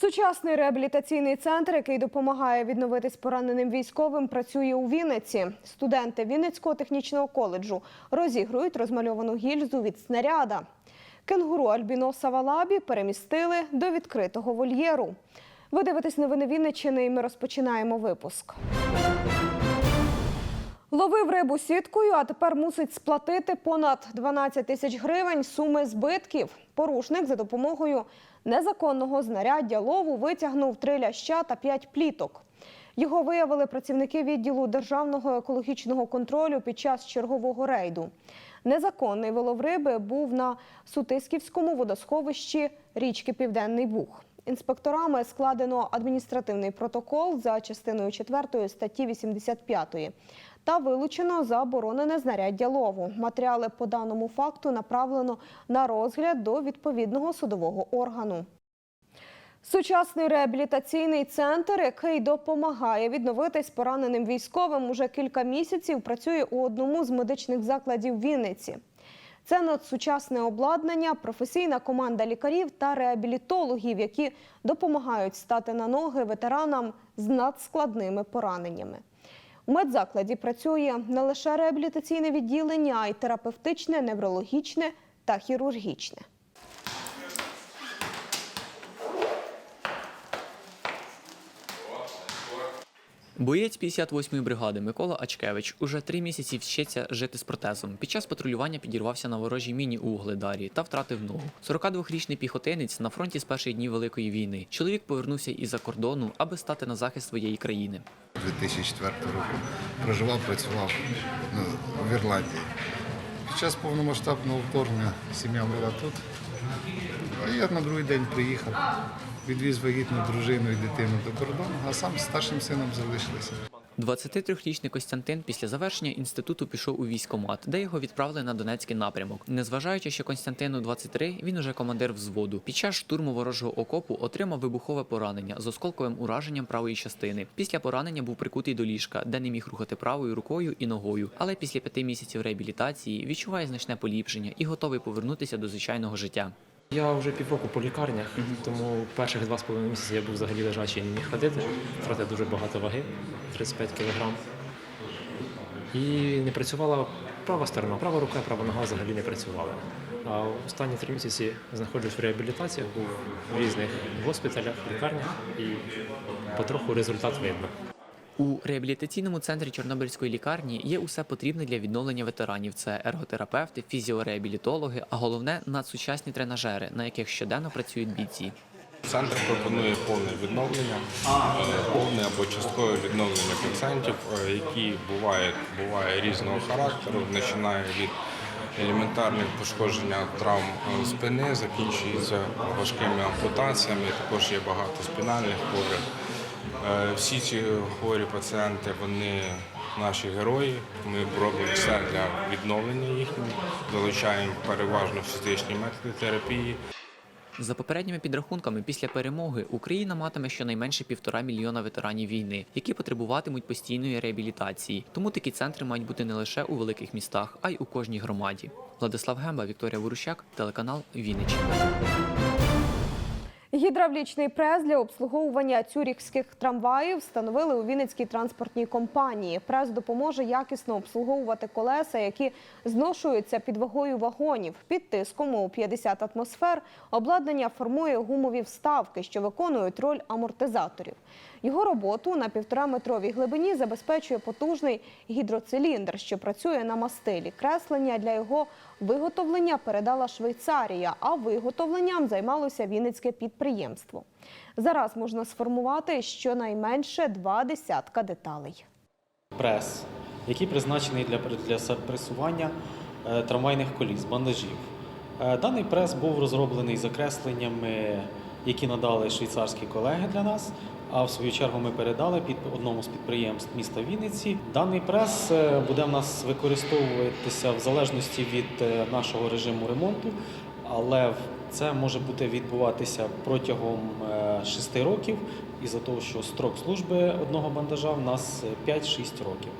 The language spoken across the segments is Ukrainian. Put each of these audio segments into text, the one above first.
Сучасний реабілітаційний центр, який допомагає відновитись пораненим військовим, працює у Вінниці. Студенти Вінницького технічного коледжу розігрують розмальовану гільзу від снаряда. Кенгуру Альбіноса Валабі перемістили до відкритого вольєру. Ви дивитесь новини Вінниччини і ми розпочинаємо випуск. Ловив рибу сіткою, а тепер мусить сплатити понад 12 тисяч гривень суми збитків. Порушник за допомогою незаконного знаряддя лову витягнув три ляща та п'ять пліток. Його виявили працівники відділу державного екологічного контролю під час чергового рейду. Незаконний вилов риби був на Сутисківському водосховищі річки Південний Буг. Інспекторами складено адміністративний протокол за частиною 4 статті 85 та вилучено заборонене знаряддя лову. Матеріали по даному факту направлено на розгляд до відповідного судового органу. Сучасний реабілітаційний центр, який допомагає відновитись пораненим військовим, уже кілька місяців працює у одному з медичних закладів Вінниці. Це надсучасне обладнання, професійна команда лікарів та реабілітологів, які допомагають стати на ноги ветеранам з надскладними пораненнями. У медзакладі працює не лише реабілітаційне відділення, а й терапевтичне, неврологічне та хірургічне. Боєць 58-ї бригади Микола Ачкевич уже три місяці вчиться жити з протезом. Під час патрулювання підірвався на ворожій міні у Угледарі та втратив ногу. 42-річний піхотинець на фронті з перших днів Великої війни. Чоловік повернувся із-за кордону, аби стати на захист своєї країни. 2004 року проживав, працював ну, в Ірландії. Під час повномасштабного вторгнення сім'я була тут. А я на другий день приїхав, відвіз вагітну дружину і дитину до кордону, а сам з старшим сином залишилися. 23-річний Костянтин після завершення інституту пішов у військкомат, де його відправили на Донецький напрямок. Незважаючи, що Константину 23, він уже командир взводу. Під час штурму ворожого окопу отримав вибухове поранення з осколковим ураженням правої частини. Після поранення був прикутий до ліжка, де не міг рухати правою рукою і ногою. Але після п'яти місяців реабілітації відчуває значне поліпшення і готовий повернутися до звичайного життя. Я вже півроку по лікарнях, тому перших два з половиною місяці я був взагалі лежачий не міг ходити. Втратив дуже багато ваги 35 кг. І не працювала права сторона, права рука, права нога взагалі не працювала. А останні три місяці знаходжусь в реабілітаціях, був в різних госпіталях, лікарнях і потроху результат видно. У реабілітаційному центрі Чорнобильської лікарні є усе потрібне для відновлення ветеранів: це ерготерапевти, фізіореабілітологи, а головне надсучасні тренажери, на яких щоденно працюють бійці. Центр пропонує повне відновлення, е, повне або часткове відновлення пацієнтів, е, які бувають буває різного характеру, починає від елементарних пошкодження травм е, спини, закінчується важкими ампутаціями. Також є багато спінальних хворих. Е, Всі ці хворі пацієнти вони наші герої. Ми робимо все для відновлення їхнього, долучаємо переважно фізичні методи терапії. За попередніми підрахунками, після перемоги Україна матиме щонайменше півтора мільйона ветеранів війни, які потребуватимуть постійної реабілітації. Тому такі центри мають бути не лише у великих містах, а й у кожній громаді. Владислав Гемба, Вікторія Ворущак, телеканал Вінниччина. Гідравлічний прес для обслуговування цюріхських трамваїв встановили у Вінницькій транспортній компанії. Прес допоможе якісно обслуговувати колеса, які зношуються під вагою вагонів. Під тиском у 50 атмосфер обладнання формує гумові вставки, що виконують роль амортизаторів. Його роботу на півтораметровій глибині забезпечує потужний гідроциліндр, що працює на мастилі. Креслення для його виготовлення передала Швейцарія, а виготовленням займалося Вінницьке підприємство. Зараз можна сформувати щонайменше два десятка деталей. прес, який призначений для, для пресування е, трамвайних коліс, бандажів. Е, Даний прес був розроблений за кресленнями, які надали швейцарські колеги для нас. А в свою чергу ми передали під одному з підприємств міста Вінниці. Даний прес е, буде в нас використовуватися в залежності від е, нашого режиму ремонту, але це може бути відбуватися протягом 6 років і за того, що строк служби одного бандажа в нас е, 5-6 років.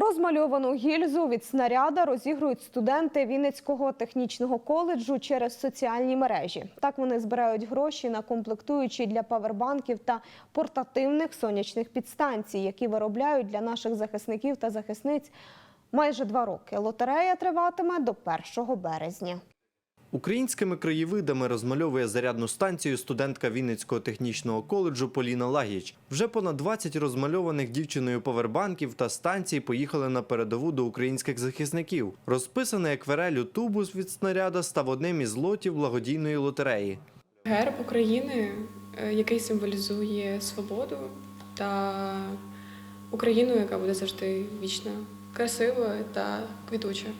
Розмальовану гільзу від снаряда розігрують студенти Вінницького технічного коледжу через соціальні мережі. Так вони збирають гроші на комплектуючі для павербанків та портативних сонячних підстанцій, які виробляють для наших захисників та захисниць майже два роки. Лотерея триватиме до 1 березня. Українськими краєвидами розмальовує зарядну станцію студентка Вінницького технічного коледжу Поліна Лагіч. Вже понад 20 розмальованих дівчиною повербанків та станцій поїхали на передову до українських захисників. Розписаний акварелю тубус від снаряда став одним із лотів благодійної лотереї. Герб України, е, який символізує свободу та Україну, яка буде завжди вічно красивою та квітучою.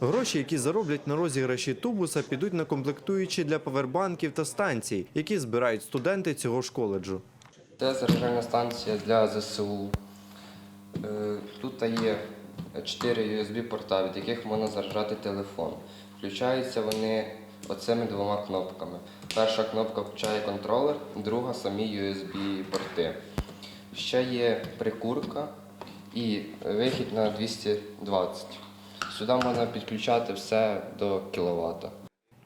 Гроші, які зароблять на розіграші тубуса, підуть на комплектуючі для повербанків та станцій, які збирають студенти цього ж коледжу. Це заряджальна станція для ЗСУ. Е, Тут є 4 USB-порта, від яких можна заряджати телефон. Включаються вони оцими двома кнопками. Перша кнопка включає контролер, друга самі USB-порти. Ще є прикурка і вихід на 220. Сюди можна підключати все до кіловата.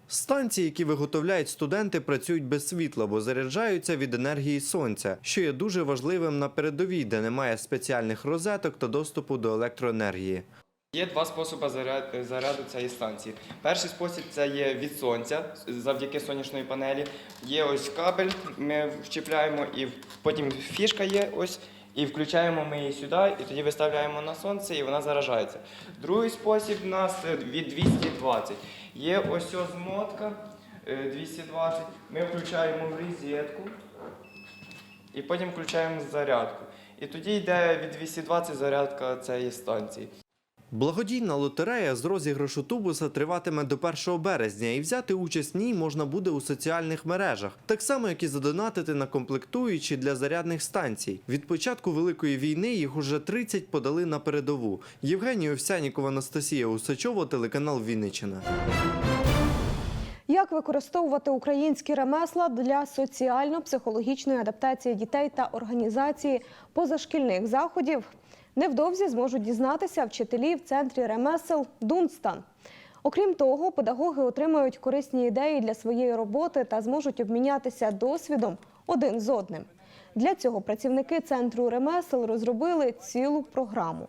Станції, які виготовляють студенти, працюють без світла, бо заряджаються від енергії сонця, що є дуже важливим на передовій, де немає спеціальних розеток та доступу до електроенергії. Є два способи заряд- заряду цієї станції. Перший спосіб це є від сонця завдяки сонячної панелі. Є ось кабель, ми вчіпляємо, і потім фішка є ось. І включаємо ми її сюди, і тоді виставляємо на сонце, і вона заражається. Другий спосіб у нас е, від 220. Є ось ось змотка е, 220. Ми включаємо в розетку і потім включаємо зарядку. І тоді йде від 220 зарядка цієї станції. Благодійна лотерея з розіграшу тубуса триватиме до 1 березня, і взяти участь в ній можна буде у соціальних мережах, так само як і задонатити на комплектуючі для зарядних станцій. Від початку великої війни їх уже 30 подали на передову. Євгенія Овсянікова, Анастасія Усачова, телеканал Вінниччина. Як використовувати українські ремесла для соціально-психологічної адаптації дітей та організації позашкільних заходів? Невдовзі зможуть дізнатися вчителі в центрі ремесел Дунстан. Окрім того, педагоги отримають корисні ідеї для своєї роботи та зможуть обмінятися досвідом один з одним. Для цього працівники центру ремесел розробили цілу програму.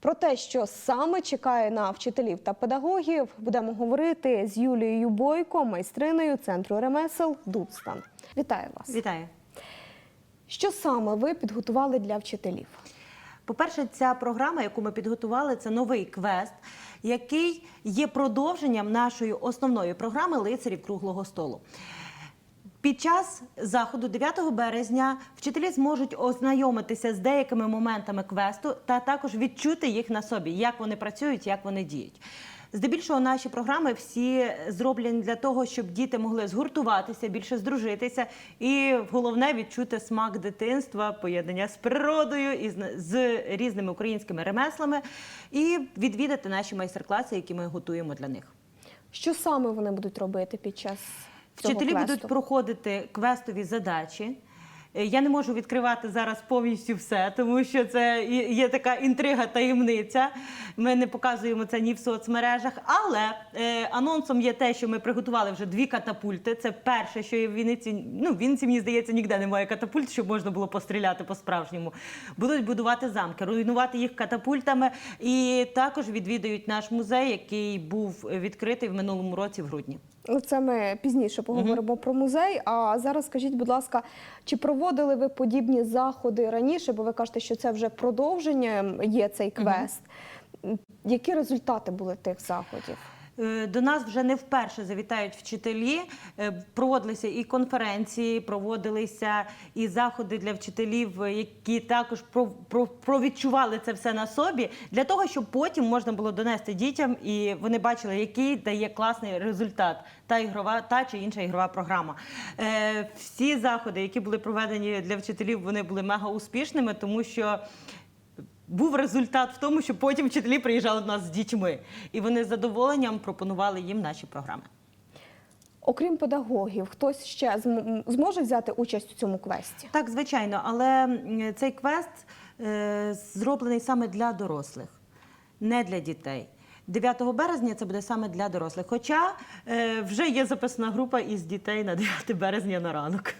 Про те, що саме чекає на вчителів та педагогів, будемо говорити з Юлією Бойко, майстриною центру ремесел Дудстан. Вітаю вас! Вітаю. Що саме ви підготували для вчителів? По-перше, ця програма, яку ми підготували, це новий квест, який є продовженням нашої основної програми лицарів круглого столу. Під час заходу 9 березня вчителі зможуть ознайомитися з деякими моментами квесту та також відчути їх на собі, як вони працюють, як вони діють. Здебільшого наші програми всі зроблені для того, щоб діти могли згуртуватися, більше здружитися, і головне відчути смак дитинства, поєднання з природою і з, різними українськими ремеслами, і відвідати наші майстер-класи, які ми готуємо для них. Що саме вони будуть робити під час цього Вчителі будуть проходити квестові задачі. Е, Я не можу відкривати зараз повністю все, тому що це є така інтрига, таємниця. Ми не показуємо це ні в соцмережах. Але е, анонсом є те, що ми приготували вже дві катапульти. Це перше, що є в Вінниці. Ну, в Вінниці, мені здається, ніде немає катапульт, щоб можна було постріляти по-справжньому. Будуть будувати замки, руйнувати їх катапультами. І також відвідають наш музей, який був відкритий в минулому році в грудні. Це ми пізніше поговоримо про музей. А зараз скажіть, будь ласка, чи проводили ви подібні заходи раніше? Бо ви кажете, що це вже продовження є цей квест. Які результати були тих заходів? Е, До нас вже не вперше завітають вчителі. Е, Проводилися і конференції, проводилися і заходи для вчителів, е, які також про, про, провідчували це все на собі, для того, щоб потім можна було донести дітям, і вони бачили, який дає класний результат та ігрова, та чи інша ігрова програма. Всі заходи, які були проведені для вчителів, вони були мега успішними, тому що був результат в тому, що потім вчителі приїжджали до нас з дітьми, і вони з задоволенням пропонували їм наші програми. Окрім педагогів, хтось ще зможе взяти участь у цьому квесті? Так, звичайно, але цей квест е, зроблений саме для дорослих, не для дітей. 9 березня це буде саме для дорослих. Хоча е, вже є записана група із дітей на 9 березня на ранок.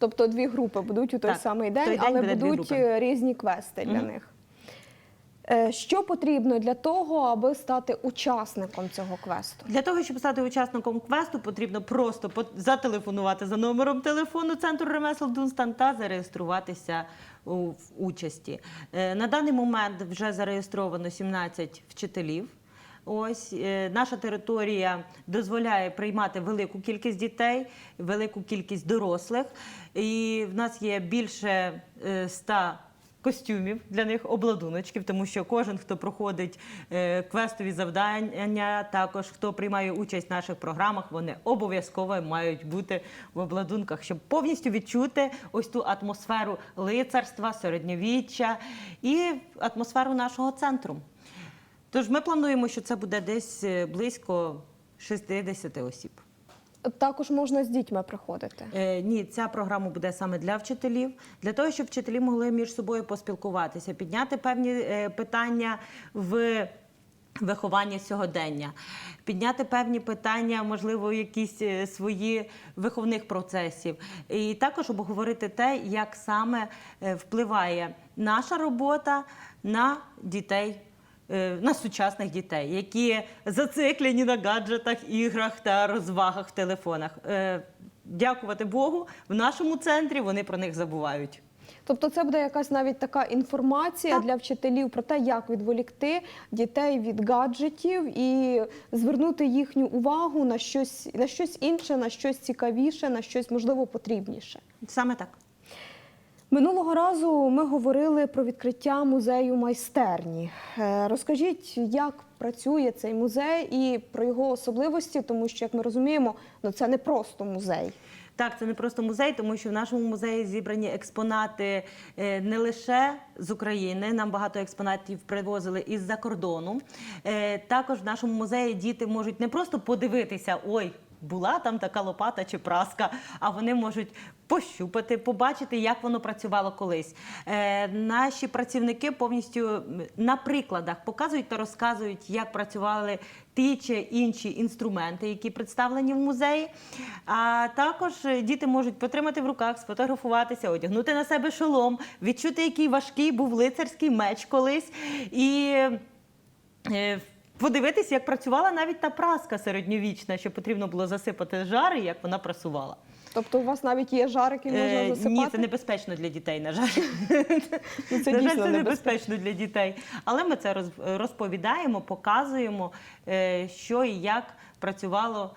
Тобто дві групи будуть у той Так, самий день, той день але будуть е, різні квести для Мгм. них. Е, Що потрібно для того, аби стати учасником цього квесту? Для того, щоб стати учасником квесту, потрібно просто зателефонувати за номером телефону центру ремесел Дунстан та зареєструватися в участі. Е, На даний момент вже зареєстровано 17 вчителів. Ось е, наша територія дозволяє приймати велику кількість дітей, велику кількість дорослих. І в нас є більше е, 100 костюмів для них, обладуночків, тому що кожен, хто проходить е, квестові завдання, також хто приймає участь в наших програмах, вони обов'язково мають бути в обладунках, щоб повністю відчути ось ту атмосферу лицарства, середньовіччя і атмосферу нашого центру. Тож ми плануємо, що це буде десь е, близько 60 осіб. Також можна з дітьми приходити. Е, ні, ця програма буде саме для вчителів, для того, щоб вчителі могли між собою поспілкуватися, підняти певні е, питання в вихованні сьогодення, підняти певні питання, можливо, якісь е, свої виховних процесів, і також обговорити те, як саме е, впливає наша робота на дітей на сучасних дітей, які зациклені на гаджетах, іграх та розвагах в телефонах. Е, Дякувати Богу, в нашому центрі вони про них забувають. Тобто, це буде якась навіть така інформація Так. для вчителів про те, як відволікти дітей від гаджетів і звернути їхню увагу на щось на щось інше, на щось цікавіше, на щось можливо потрібніше. Саме так. Минулого разу ми говорили про відкриття музею майстерні. Е, Розкажіть, як працює цей музей і про його особливості, тому що, як ми розуміємо, ну це не просто музей. Так, це не просто музей, тому що в нашому музеї зібрані експонати е, не лише з України. Нам багато експонатів привозили із-за кордону. Е, Також в нашому музеї діти можуть не просто подивитися, ой. Була там така лопата чи праска, а вони можуть пощупати, побачити, як воно працювало колись. Е, наші працівники повністю на прикладах показують та розказують, як працювали ті чи інші інструменти, які представлені в музеї. А також діти можуть потримати в руках, сфотографуватися, одягнути на себе шолом, відчути, який важкий був лицарський меч колись. І е, подивитись, як працювала навіть та праска середньовічна, що потрібно було засипати жари, як вона прасувала. Тобто, у вас навіть є жарики, можна Е, засипати? Ні, це небезпечно для дітей, на жаль. Ну, це на жаль, дійсно це небезпечно. для дітей. Але ми це роз- розповідаємо, показуємо, е, що і як працювало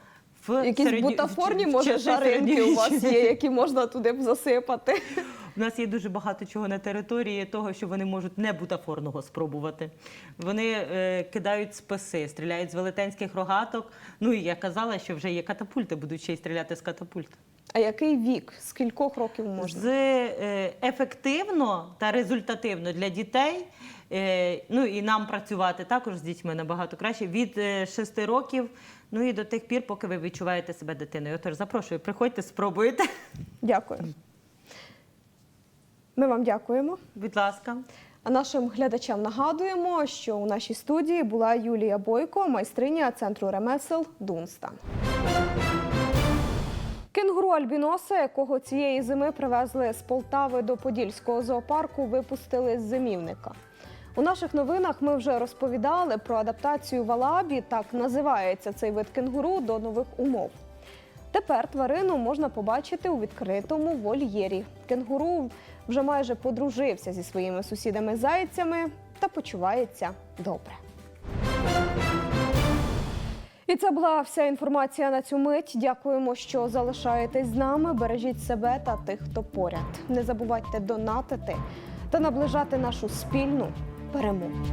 в Якісь середньо- бутафорні, в може, часи жаринки у вас середньовіччя. є, які можна туди б засипати. У нас є дуже багато чого на території того, що вони можуть не бутафорного спробувати. Вони е, кидають списи, стріляють з велетенських рогаток. Ну і я казала, що вже є катапульти, будуть ще й стріляти з катапульт. А який вік? З кількох років можна? З е, ефективно та результативно для дітей. е, Ну і нам працювати також з дітьми набагато краще від 6 років. Ну і до тих пір, поки ви відчуваєте себе дитиною. Тож запрошую, приходьте, спробуйте. Дякую. Ми вам дякуємо. Будь ласка. А нашим глядачам нагадуємо, що у нашій студії була Юлія Бойко, майстриня центру ремесел Дунстан. Кенгуру альбіноса, якого цієї зими привезли з Полтави до Подільського зоопарку, випустили з зимівника. У наших новинах ми вже розповідали про адаптацію валабі, так називається цей вид кенгуру до нових умов. Тепер тварину можна побачити у відкритому вольєрі. Кенгуру вже майже подружився зі своїми сусідами-зайцями та почувається добре. І це була вся інформація на цю мить. Дякуємо, що залишаєтесь з нами. Бережіть себе та тих, хто поряд. Не забувайте донатити та наближати нашу спільну перемогу.